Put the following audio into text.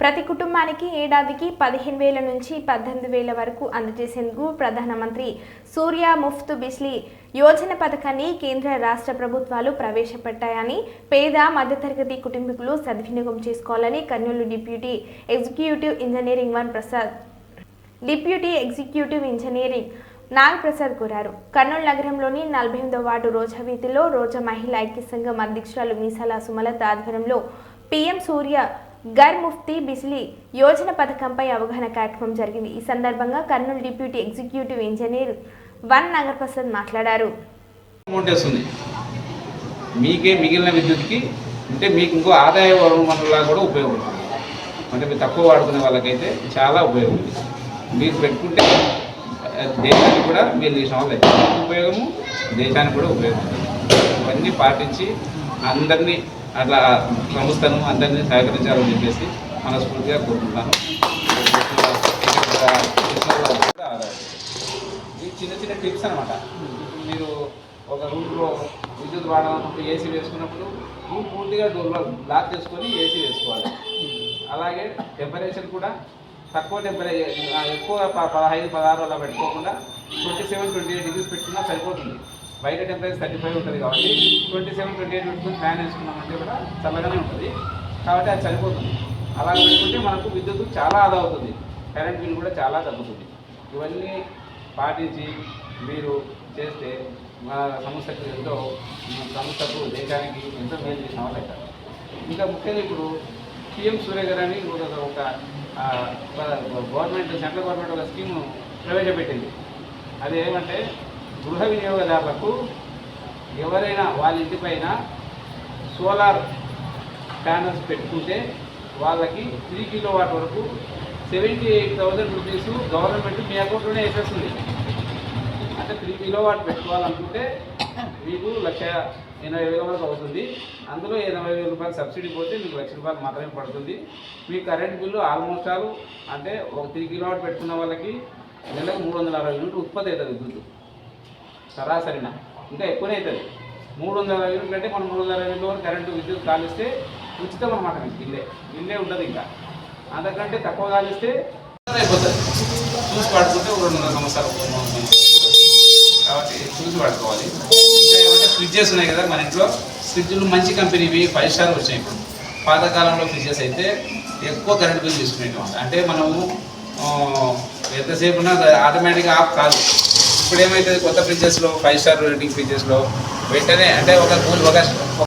ప్రతి కుటుంబానికి ఏడాదికి పదిహేను వేల నుంచి పద్దెనిమిది వేల వరకు అందజేసేందుకు ప్రధానమంత్రి సూర్య ముఫ్త్ బిజ్లీ యోజన పథకాన్ని కేంద్ర రాష్ట్ర ప్రభుత్వాలు ప్రవేశపెట్టాయని పేద మధ్యతరగతి కుటుంబీకులు సద్వినియోగం చేసుకోవాలని Kurnool deputy executive engineering one Prasad deputy executive engineering Nagaprasad కోరారు. కర్నూలు నగరంలోని నలభై ఎనిమిదో వార్డు రోజా వీధిలో రోజా మహిళా ఐక్య సంఘం అధ్యక్షురాలు మీసాల సుమలత ఆధ్వర్యంలో పీఎం సూర్య గర్ ముఫ్తీ బిజ్లీ యోజన పథకంపై అవగాహన కార్యక్రమం జరిగింది. ఈ సందర్భంగా Kurnool deputy executive engineer one Nagaprasad మాట్లాడారు. మీకే మిగిలిన విద్యుత్కి అంటే మీకు ఇంకో ఆదాయ వనరులా కూడా ఉపయోగపడుతుంది. అంటే మీరు తక్కువ వాడుకునే వాళ్ళకైతే చాలా ఉపయోగం మీరు పెట్టుకుంటే దేశానికి కూడా మీరు చేసిన వాళ్ళు ఉపయోగము దేశానికి కూడా ఉపయోగం ఇవన్నీ పాటించి అందరినీ అట్లా సంస్థను అందరినీ సహకరించాలని చెప్పేసి మనస్ఫూర్తిగా కోరుకుంటున్నాను. కూడా ఈ చిన్న చిన్న టిప్స్ అనమాట మీరు ఒక రూమ్లో విద్యుత్ వాడాలనుకుంటే ఏసీ వేసుకున్నప్పుడు రూమ్ పూర్తిగా డోర్లో బ్లాక్ చేసుకొని ఏసీ వేసుకోవాలి. అలాగే టెంపరేచర్ కూడా తక్కువ టెంపరేచర్ ఎక్కువ ప- పదహైదు పదహారు అలా పెట్టుకోకుండా twenty seven twenty eight degrees పెట్టుకున్నా సరిపోతుంది. బయట టెంపరేచర్ థర్టీ ఫైవ్ ఉంటుంది కాబట్టి ట్వంటీ సెవెన్ ట్వంటీ ఎయిట్ ఉంటుంది ఫ్యాన్ వేసుకున్నామంటే కూడా చల్లగానే ఉంటుంది. కాబట్టి అది చనిపోతుంది అలా పెట్టుకుంటే మనకు విద్యుత్ చాలా ఆదా అవుతుంది. కరెంట్ బిల్ కూడా చాలా తగ్గుతుంది. ఇవన్నీ పాటించి మీరు చేస్తే మా సంస్థకు ఎంతో సంస్థకు దేశానికి ఎంతో మేలు చేసిన వాళ్ళు అవుతారు ఇంకా ముఖ్యంగా ఇప్పుడు పిఎం సూర్య గారు అని ఒక గవర్నమెంట్ సెంట్రల్ గవర్నమెంట్ ఒక స్కీమ్ను ప్రవేశపెట్టింది. అది ఏమంటే గృహ వినియోగదారులకు ఎవరైనా వాళ్ళ ఇంటిపైన సోలార్ ప్యానల్స్ పెట్టుకుంటే వాళ్ళకి త్రీ కిలో వాట్ వరకు seventy eight thousand rupees government మీ అకౌంట్లోనే వేసేస్తుంది. అంటే త్రీ కిలో వాట్ పెట్టుకోవాలనుకుంటే మీకు లక్ష ఎనభై వేల వరకు అవుతుంది. అందులో ఎనభై వేల రూపాయలు సబ్సిడీ పోతే మీకు లక్ష రూపాయలు మాత్రమే పడుతుంది. మీ కరెంట్ బిల్లు ఆల్మోస్ట్ ఆల్ అంటే ఒక త్రీ కిలో వాట్ పెట్టుకున్న వాళ్ళకి నెలకు మూడు వందల అరవై యూనిట్లు ఉత్పత్తి అవుతుంది విద్యుత్ సరాసరిన. ఇంకా ఎక్కువనే అవుతుంది మూడు వందల అరవై యూనిట్లు అంటే మనం మూడు వందల యూనిట్ల వరకు కరెంటు విద్యుత్ కాలిస్తే ఉచితం అనమాట మీకు బిల్లే బిల్లే ఉండదు ఇంకా. అంతకంటే తక్కువ కాలిస్తే అయిపోతుంది. చూసి పడుకుంటే రెండు వందల సంవత్సరాలు కాబట్టి చూసి పడుకోవాలి. ఇంకా ఏమంటే ఫ్రిడ్జెస్ ఉన్నాయి కదా మన ఇంట్లో. ఫ్రిడ్జ్లు మంచి కంపెనీవి ఫైవ్ స్టార్ వచ్చాయి ఇప్పుడు. పాతకాలంలో ఫ్రిడ్జెస్ అయితే ఎక్కువ కరెంట్ బిల్ తీసుకునేటువంటి అంటే మనము ఎంతసేపు ఉన్నా ఆటోమేటిక్గా ఆఫ్ కాదు. ఇప్పుడు ఏమైతుంది కొత్త ఫ్రిడ్జెస్లో ఫైవ్ స్టార్ రేటింగ్ ఫ్రిడ్జెస్లో వెంటనే అంటే ఒక కూల్ ఒక